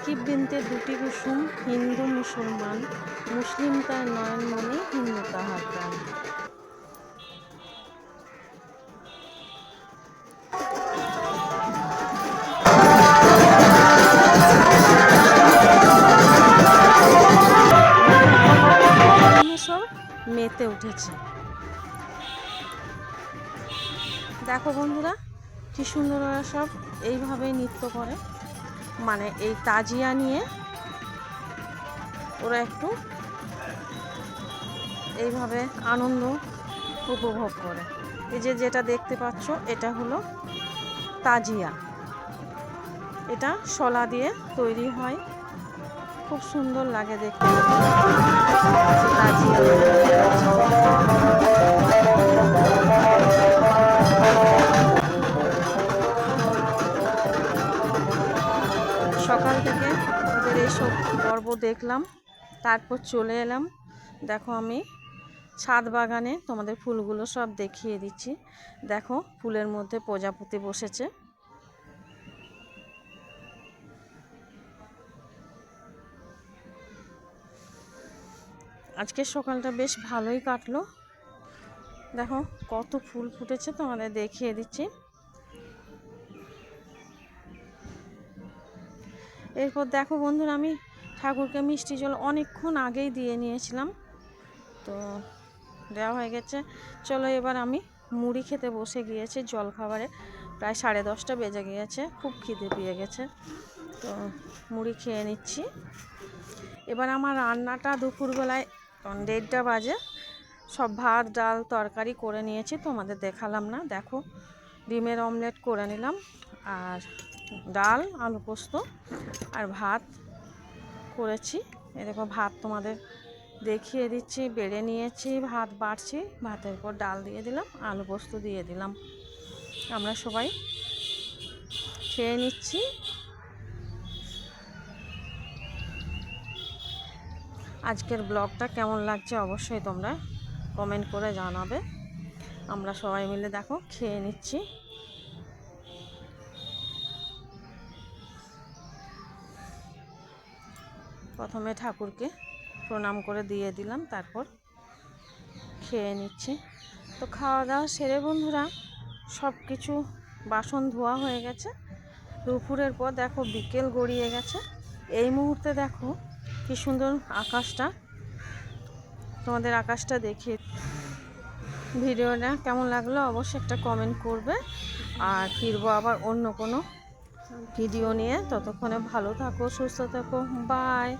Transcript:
সাকিব বিনতে দুটি কুসুম, হিন্দু, মুসলমান। মুসলিম তার নয়নমণি হিন্দু তাহার প্রাণ। মেতে উঠেছে। দেখো বন্ধুরা, কি সুন্দর ওরা সব এইভাবেই নৃত্য করে। মানে এই তাজিয়া নিয়ে ওরা একটু এইভাবে আনন্দ উপভোগ করে। এই যে যেটা দেখতে পাচ্ছ, এটা হলো তাজিয়া। এটা শলা দিয়ে তৈরি হয়। খুব সুন্দর লাগে দেখতে। এইসব পর্ব দেখলাম, তারপর চলে এলাম। দেখো আমি ছাদ বাগানে তোমাদের ফুলগুলো সব দেখিয়ে দিচ্ছি। দেখো ফুলের মধ্যে প্রজাপতি বসেছে। আজকের সকালটা বেশ ভালোই কাটলো। দেখো কত ফুল ফুটেছে তোমাদের দেখিয়ে দিচ্ছি। এরপর দেখো বন্ধুরা, আমি ঠাকুরকে মিষ্টি জল অনেকক্ষণ আগেই দিয়ে নিয়েছিলাম। তো দেওয়া হয়ে গেছে। চলো এবার আমি মুড়ি খেতে বসে গিয়েছি জল খাবারে। প্রায় সাড়ে দশটা বেজে গিয়েছে, খুব খিদে পেয়ে গেছে। তো মুড়ি খেয়ে নিচ্ছি। এবার আমার রান্নাটা দুপুরবেলায় দেড়টা বাজে। সব ভাত, ডাল, তরকারি করে নিয়েছি, তোমাদের দেখালাম না। দেখো, ডিমের অমলেট করে নিলাম। আর ডাল, আলু পোস্ত আর ভাত করেছি। এরকম ভাত তোমাদের দেখিয়ে দিচ্ছি, বেড়ে নিয়েছি, ভাত বাড়ছি। ভাতের পর ডাল দিয়ে দিলাম, আলু পোস্ত দিয়ে দিলাম। আমরা সবাই খেয়ে নিচ্ছি। আজকের ব্লগটা কেমন লাগছে অবশ্যই তোমরা কমেন্ট করে জানাবে। আমরা সবাই মিলে দেখো, খেয়ে নিচ্ছি। প্রথমে ঠাকুরকে প্রণাম করে দিয়ে দিলাম, তারপর খেয়ে নিচ্ছি। তো খাওয়া দাওয়া সেরে বন্ধুরা সব কিছু বাসন ধোয়া হয়ে গেছে। দুপুরের পর দেখো বিকেল গড়িয়ে গেছে। এই মুহূর্তে দেখো কি সুন্দর আকাশটা। তোমাদের আকাশটা দেখে ভিডিওটা কেমন লাগল অবশ্যই একটা কমেন্ট করবে। আর ফিরবো আবার অন্য কোনো ভিডিও নিয়ে ততক্ষণে ভালো থাকো সুস্থ থাকো বাই